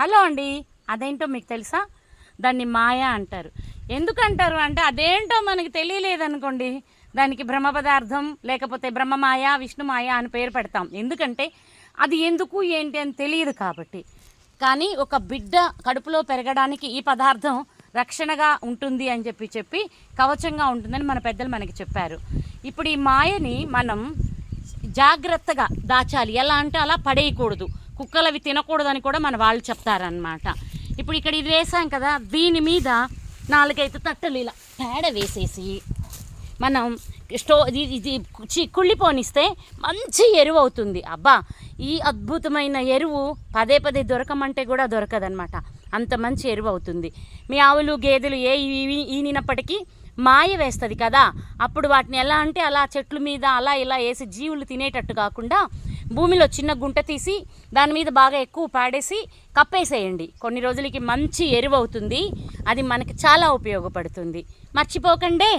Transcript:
Hello అండి. అదేంటో మీకు తెలుసా? దాన్ని మాయ అంటారు. ఎందుకంటారు అంటే అదేంటో మనకి తెలియలేదనుకోండి. దానికి బ్రహ్మ పదార్థం లేకపోతే బ్రహ్మమాయ విష్ణుమాయ అని పేరు పెడతాం. ఎందుకంటే అది ఎందుకు ఏంటి అని తెలియదు కాబట్టి. కానీ ఒక బిడ్డ కడుపులో పెరగడానికి ఈ పదార్థం రక్షణగా ఉంటుంది అని చెప్పి చెప్పి కవచంగా ఉంటుందని మన పెద్దలు మనకి చెప్పారు. ఇప్పుడు ఈ మాయని మనం జాగ్రత్తగా దాచాలి. ఎలా అంటే అలా పడేయకూడదు. కుక్కలు అవి తినకూడదని కూడా మన వాళ్ళు చెప్తారనమాట ఇప్పుడు ఇక్కడ ఇది వేసాం కదా దీని మీద నాలుగైదు తట్టలు ఇలా పేడ వేసేసి మనం స్టో ఇది ఇది చి కుళ్ళిపోనిస్తే మంచి ఎరువు అవుతుంది. అబ్బా ఈ అద్భుతమైన ఎరువు పదే పదే దొరకమంటే కూడా దొరకదనమాట అంత మంచి ఎరువు అవుతుంది. మీ ఆవులు గేదెలు ఏ ఈనినప్పటికీ మాయ వేస్తుంది కదా. అప్పుడు వాటిని ఎలా అంటే అలా చెట్ల మీద అలా ఇలా వేసి జీవులు తినేటట్టు కాకుండా భూమిలో చిన్న గుంట తీసి దాని మీద బాగా ఎక్కువ పాడేసి కప్పేసేయండి. కొన్ని రోజులకి మంచి ఎరువు అవుతుంది. అది మనకి చాలా ఉపయోగపడుతుంది. మర్చిపోకండి.